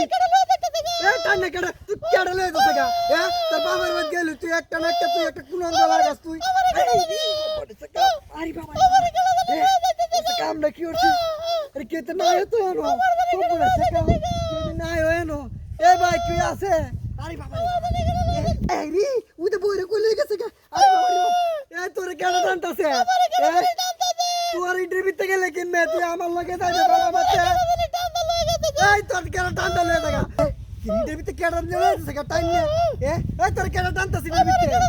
তুই হ্যাঁ? তুই একটা না একটা তুই একটা কুলন তুই। আরে বাবা কাম না কি হচ্ছে? আরে কে তো নাই তো এনো? খুব পড়েছে কাম নাই এনো? এ ভাই কি আছে? আরে বাবা এ, এই রে উই তো বইরে গেছে গা। আরে বাবা এ তোর কেডা টানতাছে? তোর ইন্টারভিউতে গেলে কিনবে? তুই আমার লগে যাইবে বাবা বাচ্চা এই তোর কেন টানটা লয়ে দেখা কিরিটের ভিতরে কেডা লয়ে যাচ্ছে গা টাইম নে এ এই তোর কেন টানতাছি এর ভিতরে কেন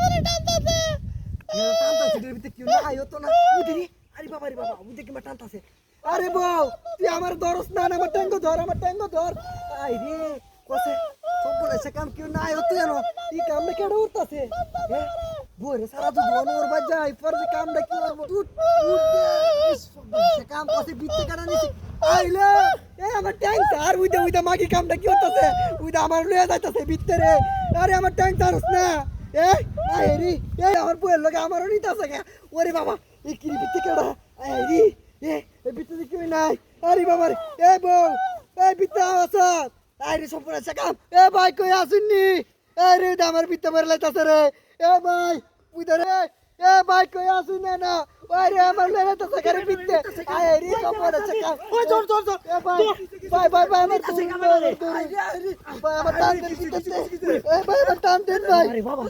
টানতাছি এর ভিতরে কেউ না আইও তো না উদিরি আরে বাবা রে বাবা উদি কি টানতাছে আরে বউ তুই আমার ধরস না আমার ট্যাঙ্গো ধর আমার ট্যাঙ্গো ধর আই রে কসে সব বলে সে কাম কেউ না আইও তুই জানো এই কাম না কেডা উঠতাছে এ বউরে সারা তো ধোন ওর বাজাই পর যে কামটা কি করব তুই সে কাম কসে বিতে কাটা নিছি আইলো এ আমার স্যার উইদা উইদা মাগি কামটা কি হতাছে উইদা আমার লয়ে যাইতাছে ভিতরে। আরে আমার ট্যাঙ্ক স্যারস না। এ আইরি এ আমার বউয়ের লগে আমারও নিতাছে গে ওরে বাবা, এই কি ভিতরে কেডা? আইরি এ ভিতরে কি নাই। আরে বাবা এ বউ এই ভিতরে আওয়াজ আইরি সম্পূর্ণ কাম। এ ভাই কই আসুননি এ রে আমার ভিতরে লাইতাছে রে। এ ভাই, উইদা রে, এ ভাই কই আসুন না। না ওই রে আমার লয়ে যাইতাছে গাড়ি ভিতরে আইরি সম্পূর্ণ আছে কাম ওই জোর জোর জোর ভাই ভাই ভাই আমার দূর ভাই আমার টান দেন ভিতরে এ ভাই আমার টান দেন ভাই। আরে বাবা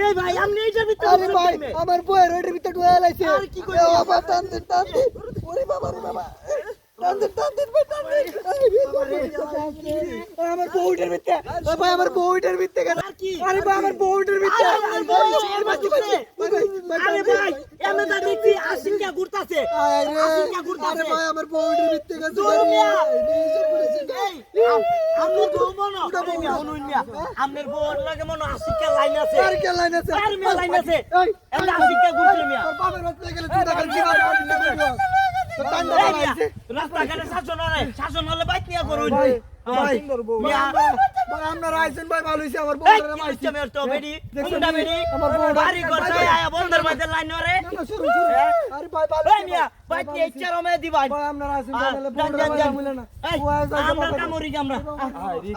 এই ভাই আপনি এইটার ভিতরে আরে ভাই আমার বউয়ের ওইটার ভিতরে ঢুয়ে লাইছে আরে কি কইলি? এ বাবা টান দেন টান দেন। ওরে বাবা রে বাবা আরে আমার বউটার ভিতরে ভাই আমার বউটার ভিতরে আর? আরে ভাই আমার বউটার ভিতরে আরে ভাই, ভাই, এর বাচ্চা বাচ্চা। আরে ভাই এমন তো দেখছি ঘুরতাছে আশিকা ঘুরতাছে আরে ভাই আমার বউটার ভিতরে গেছে মনো শুনুন মিয়া আমনের বউর লাগে মনো লাইন আছে। আর কে লাইন আছে? আর মেয়ে লাইন আছে? এই এমন আশিকা ঘুরছে মিয়া। তোর বাবার বাচ্চা গেলে তুই দেখাল কি আর মিয়া, আছে। রাস্তাঘাটে শাসন হলে শাসন হলে বাইক নিয়ে করুন ভাই। ভাই মিয়া। ভাই আইছেন ভাই ভালো হইছে আমার বউটারে মাইছি। মেয়ের তো বেডি দেখছ বেডি আমার বউটা- বাড়ি ঘর ভাই, চাই ভাই। আয়া বন্ধের মাঝে লাইন রে না। আরে ভাই ভালো মিয়া ভাই, ভাই আপনারা আইছেন হ্যাঁ, মিলে না। আমরা